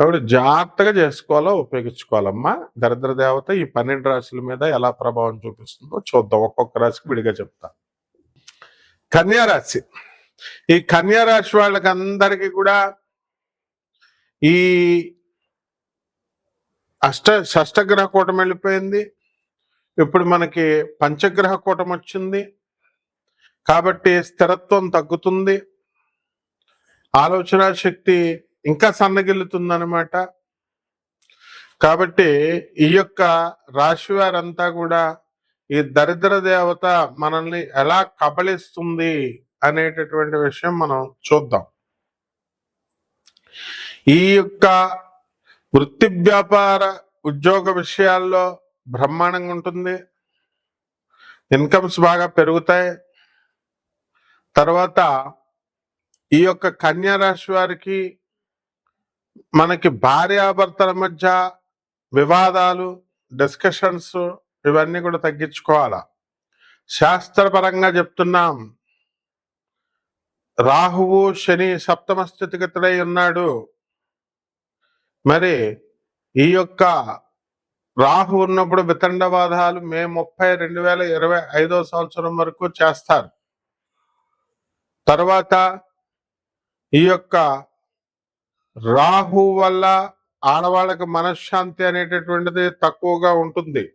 కాబట్టి జాగ్రత్తగా చేసుకోవాలో ఉపయోగించుకోవాలమ్మా. దరిద్ర దేవత ఈ పన్నెండు రాశుల మీద ఎలా ప్రభావం చూపిస్తుందో చూద్దాం. ఒక్కొక్క రాశికి విడిగా చెప్తా. కన్యారాశి ఈ కన్యారాశి వాళ్ళకందరికీ వాళ్ళకి కూడా ఈ అష్ట షష్టగ్రహ కూటం వెళ్ళిపోయింది. ఇప్పుడు మనకి పంచగ్రహ కూటం వచ్చింది. కాబట్టి స్థిరత్వం తగ్గుతుంది. ఆలోచన శక్తి ఇంకా సన్నగిల్లుతుందనమాట కాబట్టి ఈ యొక్క రాశి వారంతా కూడా ఈ దరిద్ర దేవత మనల్ని ఎలా కబళిస్తుంది అనేటటువంటి విషయం మనం చూద్దాం. ఈ యొక్క వృత్తి వ్యాపార ఉద్యోగ విషయాల్లో బ్రహ్మాండంగా ఉంటుంది. ఇన్కమ్స్ బాగా పెరుగుతాయి. తర్వాత ఈ యొక్క కన్యా రాశి వారికి మనకి భార్యాభర్తల మధ్య వివాదాలు డిస్కషన్స్ ఇవన్నీ కూడా తగ్గించుకోవాలా? శాస్త్రపరంగా చెప్తున్నాం. రాహువు శని సప్తమ స్థితిగతుడై ఉన్నాడు. మరి ఈ యొక్క రాహు ఉన్నప్పుడు వితండవాదాలు మే ముప్పై రెండు వేల ఇరవై ఐదో సంవత్సరం వరకు చేస్తారు. తర్వాత ఈ యొక్క రాహు వల్ల ఆడవాళ్ళకి మనశ్శాంతి అనేటటువంటిది తక్కువగా ఉంటుంది.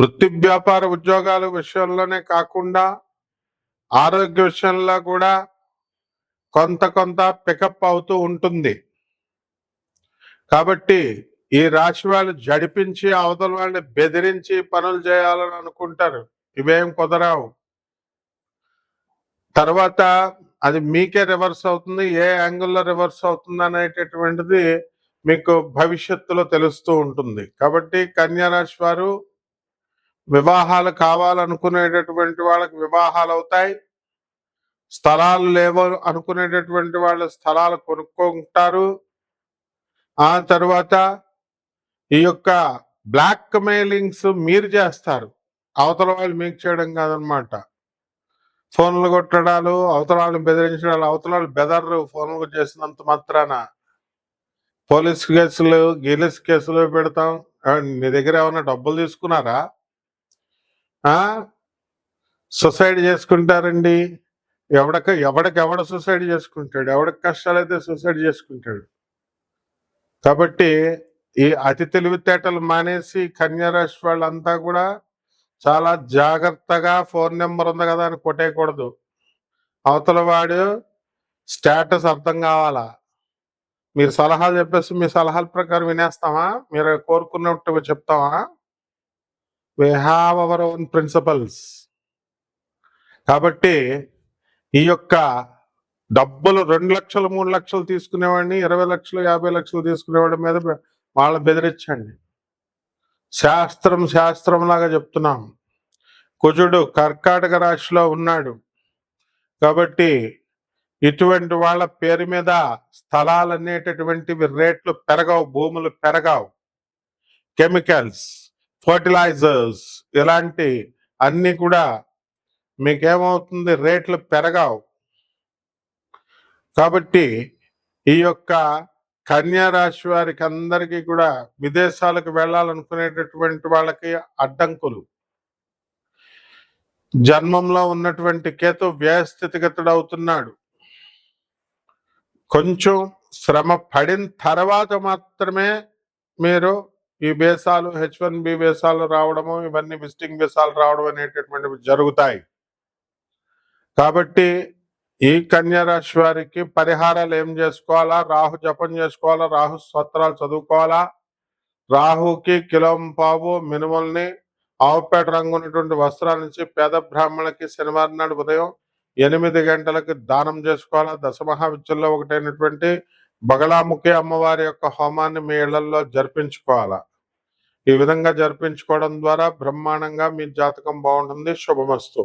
వృత్తి వ్యాపార ఉద్యోగాల విషయంలోనే కాకుండా ఆరోగ్య విషయంలో కూడా కొంత కొంత పికప్ అవుతూ ఉంటుంది. కాబట్టి ఈ రాశి వాళ్ళు జడిపించి అవతల వాళ్ళని బెదిరించి పనులు చేయాలని అనుకుంటారు. ఇవేం కుదరావు. తర్వాత అది మీకే రివర్స్ అవుతుంది ఏ యాంగిల్లో రివర్స్ అవుతుంది అనేటటువంటిది మీకు భవిష్యత్తులో తెలుస్తూ ఉంటుంది. కాబట్టి కన్యారాశి వారు వివాహాలు కావాలనుకునేటటువంటి వాళ్ళకి వివాహాలు అవుతాయి. స్థలాలు లేవు అనుకునేటటువంటి వాళ్ళ స్థలాలు కొనుక్కుంటారు. ఆ తర్వాత ఈ యొక్క బ్లాక్ మెయిలింగ్స్ మీరు చేస్తారు. అవతల వాళ్ళు మీకు చేయడం కాదనమాట. ఫోన్లు కొట్టడాలు అవతల బెదిరించడాలు అవతల బెదర్లు బెదర్రు ఫోన్లు చేసినంత మాత్రాన పోలీస్ కేసులు గీలిస్ కేసులు పెడతాం. నీ దగ్గర ఏమైనా డబ్బులు తీసుకున్నారా? ఆ? సొసైడ్ చేసుకుంటారండి. ఎవడక ఎవడికి ఎవడ సూసైడ్ చేసుకుంటాడు? ఎవడికి కష్టాలైతే సూసైడ్ చేసుకుంటాడు? కాబట్టి ఈ అతి తెలివితేటలు మానేసి కన్యారాశి వాళ్ళంతా కూడా చాలా జాగ్రత్తగా ఫోన్ నెంబర్ ఉంది కదా అని కొట్టేయకూడదు. అవతల వాడు స్టేటస్ అర్థం కావాలా? మీరు సలహాలు చెప్పేసి మీ సలహాల ప్రకారం వినేస్తామా? మీరు కోరుకున్నట్టు చెప్తామా? We have our own principles కాబట్టి ఈ యొక్క డబ్బులు రెండు లక్షలు మూడు లక్షలు తీసుకునేవాడిని ఇరవై లక్షలు యాభై లక్షలు తీసుకునేవాడి మీద వాళ్ళ బెదిరించండి. శాస్త్రం శాస్త్రం లాగా చెప్తున్నాం కుజుడు కర్కాటక రాశిలో ఉన్నాడు. కాబట్టి ఇటువంటి వాళ్ళ పేరు మీద స్థలాలు అనేటటువంటివి రేట్లు పెరగవు భూములు పెరగవు. కెమికల్స్ ఫర్టిలైజర్స్ ఇలాంటి అన్నీ కూడా మీకేమవుతుంది? రేట్లు పెరగవు. కాబట్టి ఈ యొక్క కన్యా రాశి వారికి అందరికీ కూడా విదేశాలకు వెళ్ళాలనుకునేటటువంటి వాళ్ళకి అడ్డంకులు. జన్మంలో ఉన్నటువంటి కేతు వ్యయస్థితిగతుడు అవుతున్నాడు కొంచెం శ్రమ పడిన తర్వాత మాత్రమే మీరు ఈ వేసాలు హెచ్ వన్ బి వేసాలు రావడము ఇవన్నీ విజిటింగ్ వేసాలు రావడం అనేటటువంటివి జరుగుతాయి. కాబట్టి ఈ కన్యా రాశి వారికి పరిహారాలు ఏం చేసుకోవాలా? రాహు జపం చేసుకోవాలా? రాహు స్తోత్రాలు చదువుకోవాలా? రాహుకి కిలోం పావు మినుముల్ని ఆవుపేట రంగు ఉన్నటువంటి వస్త్రాల నుంచి పేద బ్రాహ్మణులకి శనివారం నాడు ఉదయం ఎనిమిది గంటలకు దానం చేసుకోవాలా? దశమహావిద్యల్లో ఒకటైనటువంటి బగలాముఖి అమ్మవారి యొక్క హోమాన్ని మీ ఇళ్ళలో జరిపించుకోవాలా? ఈ విధంగా జరిపించుకోవడం ద్వారా బ్రహ్మాండంగా మీ జాతకం బాగుంటుంది. శుభమస్తు.